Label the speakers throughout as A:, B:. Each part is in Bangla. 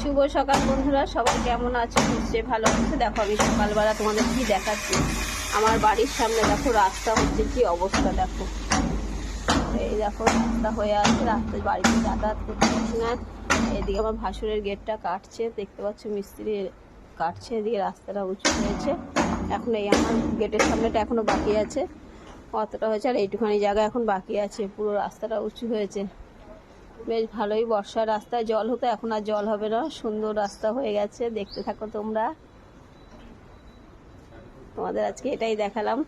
A: শুভ সকাল বন্ধুরা, সবাই কেমন আছো? নিশ্চয়ই ভালো আছে। দেখো, আমি সকালবেলা তোমাদের কি দেখাচ্ছি? আমার বাড়ির সামনে দেখো, রাস্তা হচ্ছে কি অবস্থা, দেখো। এই দেখো, রাস্তা হয়ে আছে, রাস্তায় বাড়িতে যাতায়াত করতে পারছি না। এদিকে আমার ভাসুরের গেটটা কাটছে, দেখতে পাচ্ছ মিস্ত্রি কাটছে, এদিকে রাস্তাটা উঁচু হয়েছে। এখন এই আমার গেটের সামনেটা এখনও বাকি আছে। অতটা হয়েছে, আর এইটুখানি জায়গা এখন বাকি আছে, পুরো রাস্তাটা উঁচু হয়েছে। বেশ ভালোই বর্ষার রাস্তায় জল হতো, এখন আর জল হবে না। সুন্দর রাস্তা হয়ে গেছে, দেখতে থাকো তোমরা। তোমাদের আজকে এটাই দেখালাম।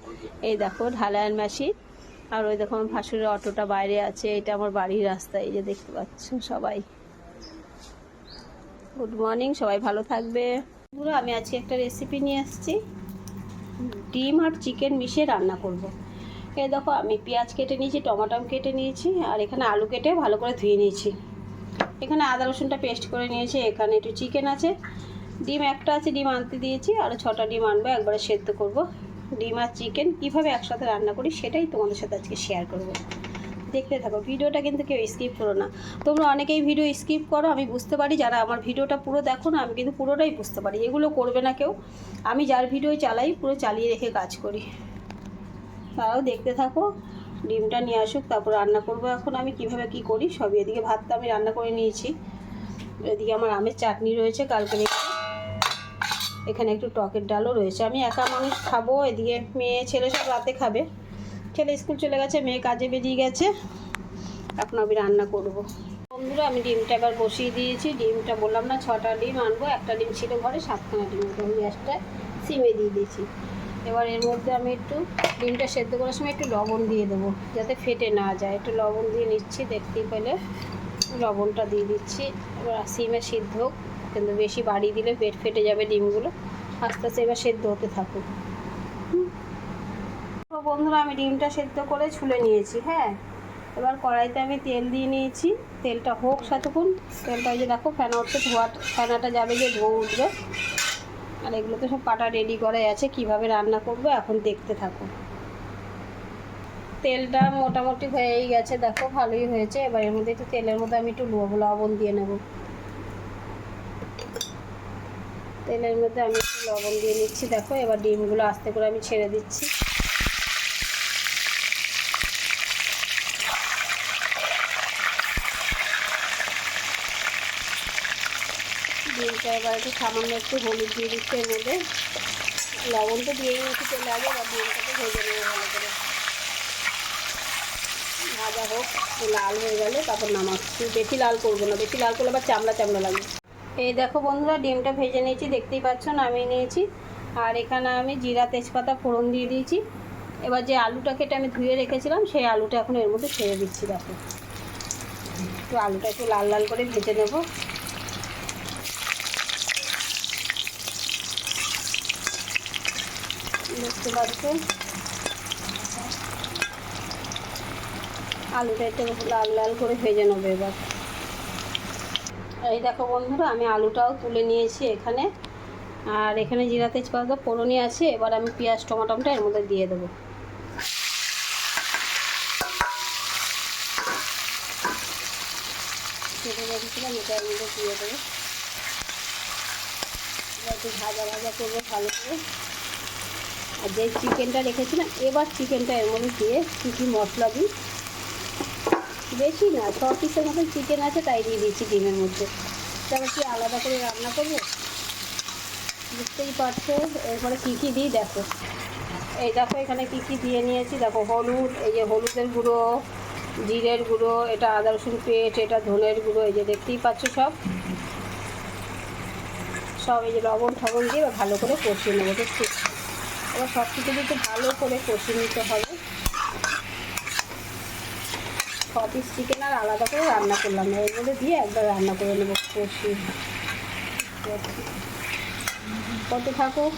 A: এই দেখো ঢালাইয়ের মাসি আর ওই দেখো, ভাসুরের অটোটা বাইরে আছে, এটা আমার বাড়ির রাস্তা, এই যে দেখতে পাচ্ছ সবাই। গুড মর্নিং সবাই ভালো থাকবে। আমি আজকে একটা রেসিপি নিয়ে আসছি। ডিম আর চিকেন মিশিয়ে রান্না করব। এই দেখো, আমি পেঁয়াজ কেটে নিয়েছি, টমাটম কেটে নিয়েছি, আর এখানে আলু কেটে ভালো করে ধুয়ে নিয়েছি। এখানে আদা রসুনটা পেস্ট করে নিয়েছি, এখানে একটু চিকেন আছে, ডিম একটা আছে, ডিম আনতে দিয়েছি, আর ছটা ডিম আনব, একবারে সেদ্ধ করব। ডিম আর চিকেন কীভাবে একসাথে রান্না করি সেটাই তোমাদের সাথে আজকে শেয়ার করব। দেখতে থাকো, ভিডিওটা কিন্তু কেউ স্কিপ করো না। তোমরা অনেকেই ভিডিও স্কিপ করো, আমি বুঝতে পারি, যারা আমার ভিডিওটা পুরো দেখো না, আমি কিন্তু পুরোটাই বুঝতে পারি, এগুলো করবে না কেউ। আমি যার ভিডিও চালাই, পুরো চালিয়ে রেখে কাজ করি। তারাও দেখতে থাকো, ডিমটা নিয়ে আসুক, তারপর রান্না করব। এখন আমি কীভাবে কি করি, সবই এদিকে ভাতটা আমি রান্না করে নিয়েছি। এদিকে আমার আমের চাটনি রয়েছে, কালকে এখানে একটু টকের ডালও রয়েছে। আমি একা মানুষ খাব, এদিকে মেয়ে, ছেলে সব রাতে খাবে। ছেলে স্কুল চলে গেছে, মেয়ে কাজে বেরিয়ে গেছে। এখন আমি রান্না করব। বন্ধুরা, আমি ডিমটা এবার বসিয়ে দিয়েছি। ডিমটা বললাম না, ছটা ডিম আনব। একটা ডিম ছিল ঘরে, সাতখানা ডিম আমি গ্যাসটা সিমে দিয়ে দিয়েছি। এবার এর মধ্যে আমি একটু ডিমটা সেদ্ধ করার সময় একটু লবণ দিয়ে দেবো, যাতে ফেটে না যায়। একটু লবণ দিয়ে নিচ্ছি, দেখতেই পেলে লবণটা দিয়ে দিচ্ছি। এবার সিমে সিদ্ধ হোক, কিন্তু বেশি বাড়িয়ে দিলে পেট ফেটে যাবে ডিমগুলো। আস্তে আস্তে এবার সেদ্ধ হতে থাকুক। তো বন্ধুরা, আমি ডিমটা সেদ্ধ করে ছুলে নিয়েছি হ্যাঁ? এবার কড়াইতে আমি তেল দিয়ে নিয়েছি। তেলটা হোক সাতক্ষণ তেলটা ওই যে দেখো, ফেনা উঠছে ধোয়া, ফেনাটা যাবে যে ধোয়া উঠবে। আর এগুলো তো সব কাটা রেডি করাই আছে, কীভাবে রান্না করব এখন দেখতে থাকো। তেলটা মোটামুটি হয়েই গেছে, দেখো ভালোই হয়েছে এবার এর মধ্যে একটু তেলের মধ্যে আমি একটু লব- লবণ দিয়ে নেব। তেলের মধ্যে আমি একটু লবণ দিয়ে নিচ্ছি, দেখো এবার ডিমগুলো আস্তে করে আমি ছেড়ে দিচ্ছি ডিমটা এবার একটু সামান্য একটু হলুদ দিয়ে দিচ্ছি এর মধ্যে। লবণ তো দিয়েই নিচ্ছি আগে, এবার ডিমটাকে ভেজে নেব ভালো করে। ভাজা হোক লাল হয়ে গেলে তারপর নামাচ্ছি। বেশি লাল করব না, বেশি লাল করলে আবার চামড়া চামড়া লাগবে এই দেখো বন্ধুরা, ডিমটা ভেজে নিয়েছি, দেখতেই পাচ্ছ, নামিয়ে নিয়েছি। আর এখানে আমি জিরা তেজপাতা ফোড়ন দিয়ে দিয়েছি। এবার যে আলুটা কেটে আমি ধুয়ে রেখেছিলাম, সেই আলুটা এখন এর মধ্যে ছেড়ে দিচ্ছি, দেখো। একটু আলুটা একটু লাল লাল করে ভেজে নেব। দেখতে আলুটা একটু লাল লাল করে ভেজে নেব এবার। এই দেখো বন্ধুরা, আমি আলুটাও তুলে নিয়েছি এখানে। আর এখানে জিরা তেজপাতা, ফোড়নই আছে। এবার আমি পেঁয়াজ, টমাটমটা এর মধ্যে দিয়ে দেবো। কেটে রেখেছিলাম, এটা এর মধ্যে দিয়ে দেবো। একটু ভাজা ভাজা করব ভালো করে। আর যে চিকেনটা রেখেছিলাম এবার চিকেনটা এর মধ্যে দিয়ে কী কী মশলা দিই? বেশি না, ছ পিসের মতন চিকেন আছে, তাই দিয়ে দিচ্ছি ডিমের মধ্যে। তারপর কি আলাদা করে রান্না করব? বুঝতেই পারছ, এরপরে কী কী দিই দেখো। এই দেখো, এখানে কী কী দিয়ে নিয়েছি, দেখো হলুদ, এই যে হলুদের গুঁড়ো, জিরের গুঁড়ো, এটা আদা, রসুন পেস্ট এটা ধনের গুঁড়ো, এই যে দেখতেই পাচ্ছ সব। সব এই যে লবণ, ঠবণ দিয়ে ভালো করে কষিয়ে নেব দেখছি এবার সব কিছু একটু ভালো করে কষিয়ে নিতে হবে। ছ চিকেন আর আলাদা করে রান্না করলাম। এর মধ্যে দিয়ে একবার রান্না করে নেব কষিয়ে। কত থাকুক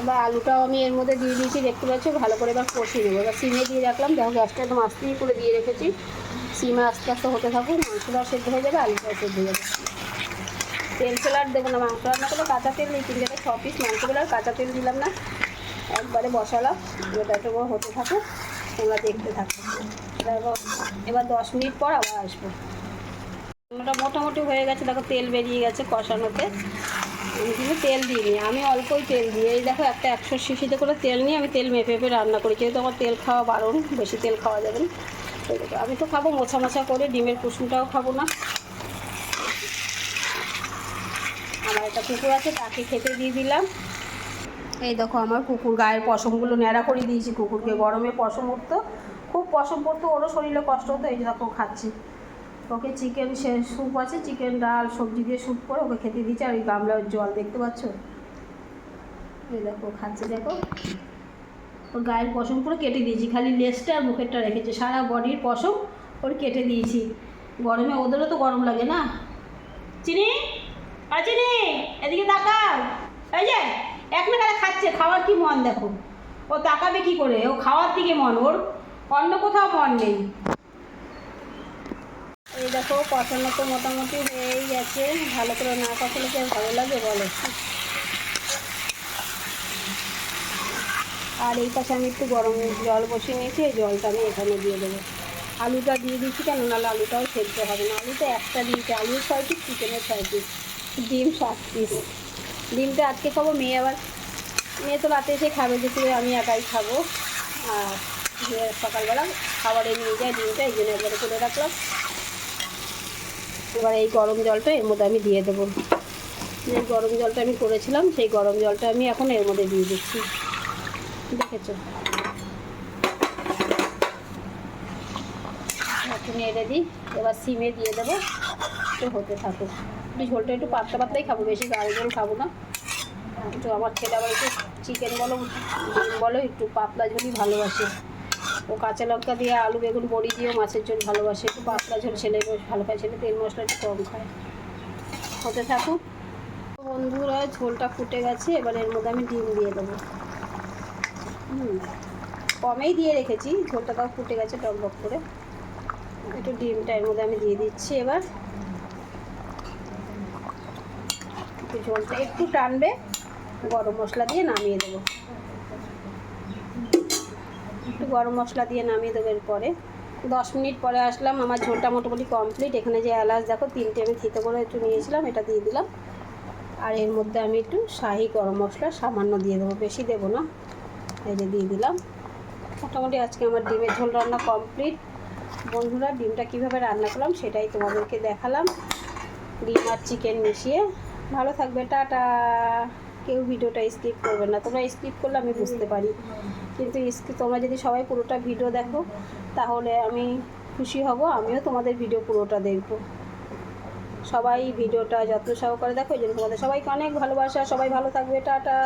A: এবার আলুটাও আমি এর মধ্যে দিয়ে দিয়েছি, দেখতে পাচ্ছি? ভালো করে এবার কষিয়ে নেব। এবার সিমে দিয়ে রাখলাম। দেখো গ্যাসটা একদম আস্তেই করে দিয়ে রেখেছি। সিমে আস্তে আস্তে হতে থাকুক, মাংসটাও সেদ্ধ হয়ে যাবে, আলুটাও সেদ্ধ হয়ে যাবে। তেল তেল আর দেবো না, মাংস রান্না করলে কাঁচা তেল এই তিন জায়গায় ছ পিস মাংস আর কাঁচা তেল দিলাম না। একবারে বসালাম, এবার একটু হতে থাকুক, তোমরা দেখতে থাকো। এবার দশ মিনিট পর আবার আসব। ওটা মোটামুটি হয়ে গেছে, দেখো তেল বেরিয়ে গেছে কষানোতে। আমি কিন্তু তেল দিইনি, আমি অল্পই তেল দিই। এই দেখো একটা একশো শিশিতে করে তেল নিয়ে আমি তেল মেপে মেপে রান্না করি, যেহেতু আমার তেল খাওয়া বারণ, বেশি তেল খাওয়া যাবে না। আমি তো খাব মোছা মোছা করে, ডিমের কুসুমটাও খাব না আমার একটা কুকুর আছে, তাকে খেতে দিয়ে দিলাম। এই দেখো, আমার কুকুর গায়ের পশমগুলো ন্যাড়া করে দিয়েছি কুকুরকে। গরমে পশম উঠতো। খুব পশম পড়তো, ওরও শরীরে কষ্ট হতো, এই দেখো, খাচ্ছি। ওকে চিকেন সে, স্যুপ আছে, চিকেন, ডাল, সবজি দিয়ে স্যুপ করে ওকে খেতে দিয়েছি, আর ওই গামলার জল, দেখতে পাচ্ছ? এই দেখো, খাচ্ছে, দেখো। ওর গায়ের পশম পুরো কেটে দিয়েছি, খালি লেজটা আর মুখেরটা রেখেছে, সারা বডির পশম ওর কেটে দিয়েছি। গরমে ওদেরও তো গরম লাগে না। চিনি? আর এদিকে তাকাও। এই যে, এক নাগারে খাচ্ছে, খাওয়ার কি মন দেখো? ও তাকাবে কি করে? ও খাওয়ার দিকে মন, ওর অন্য কোথাও মন নেই। এই দেখো কষানো তো মোটামুটি হয়েই গেছে। ভালো করে না কষালে কি ভালো লাগে বলো? আর এই পাশে আমি একটু গরম জল বসিয়ে নিয়েছি, এই জলটা আমি এখানে দিয়ে দেবো। আলুটা দিয়ে দিচ্ছি কেন? নাহলে আলুটাও সেদ্ধ হবে না। আলুটা একটা দিয়েছি, আলুর ছয় পিস চিকেনের ছয় পিস ডিম সাত পিস ডিমটা আজকে খাব, মেয়ে আবার মেয়ে তো রাতে এসে খাবে যেহেতু আমি একাই খাব। আর যে সকালবেলা খাবারে নিয়ে যায় ডিমটা, এই জন্য একবারে করে রাখলাম। এবার এই গরম জলটা এর মধ্যে আমি দিয়ে দেবো। যে গরম জলটা আমি করেছিলাম, সেই গরম জলটা আমি এখন এর মধ্যে দিয়ে দিচ্ছি। দেখেছ? একটু নেড়ে দিই। এবার সিমে দিয়ে দেবো, তো হতে থাকুক। একটু ঝোলটা একটু পাতলা পাতলাই খাব, বেশি গাঢ় ঝোল খাব না। একটু আমার ছেলে আবার একটু চিকেন বলো, ডিম বলো, একটু পাতলা ঝোলই ভালোবাসে। ও কাঁচা লঙ্কা দিয়ে আলু, বেগুন, বড়ি দিয়েও মাছের ঝোল ভালোবাসে, একটু পাতলা ঝোল ছেলে ভালো খায় ছেলে তেল মশলা একটু কম খায়। হতে থাকুক। বন্ধুরা, ঝোলটা ফুটে গেছে, এবার এর মধ্যে আমি ডিম দিয়ে দেবো। কমেই দিয়ে রেখেছি, ঝোলটা তাও ফুটে গেছে টক করে। একটু ডিমটা এর মধ্যে আমি দিয়ে দিচ্ছি এবার একটু ঝোলটা একটু টানবে, গরম মশলা দিয়ে নামিয়ে দেবো। একটু গরম মশলা দিয়ে নামিয়ে দেবো এরপরে। দশ মিনিট পরে আসলাম, আমার ঝোলটা মোটামুটি কমপ্লিট এখানে যে এলাচ দেখো, তিনটে আমি থিতে করে একটু নিয়েছিলাম, এটা দিয়ে দিলাম। আর এর মধ্যে আমি একটু শাহি গরম মশলা সামান্য দিয়ে দেবো, বেশি দেবো না। এই যে দিয়ে দিলাম। মোটামুটি আজকে আমার ডিমের ঝোল রান্না কমপ্লিট বন্ধুরা, ডিমটা কীভাবে রান্না করলাম সেটাই তোমাদেরকে দেখালাম। ডিম আর চিকেন মিশিয়ে ভালো থাকবে টাটা। কেউ ভিডিওটা স্কিপ করবে না। তোমরা স্কিপ করলে আমি বুঝতে পারি। কিন্তু তোমরা যদি সবাই পুরোটা ভিডিও দেখো, তাহলে আমি খুশি হব, আমিও তোমাদের ভিডিও পুরোটা দেখব। সবাই ভিডিওটা যত্ন সহকারে দেখো, এই জন্য তোমাদের সবাইকে অনেক ভালোবাসা। সবাই ভালো থাকবে, টাটা।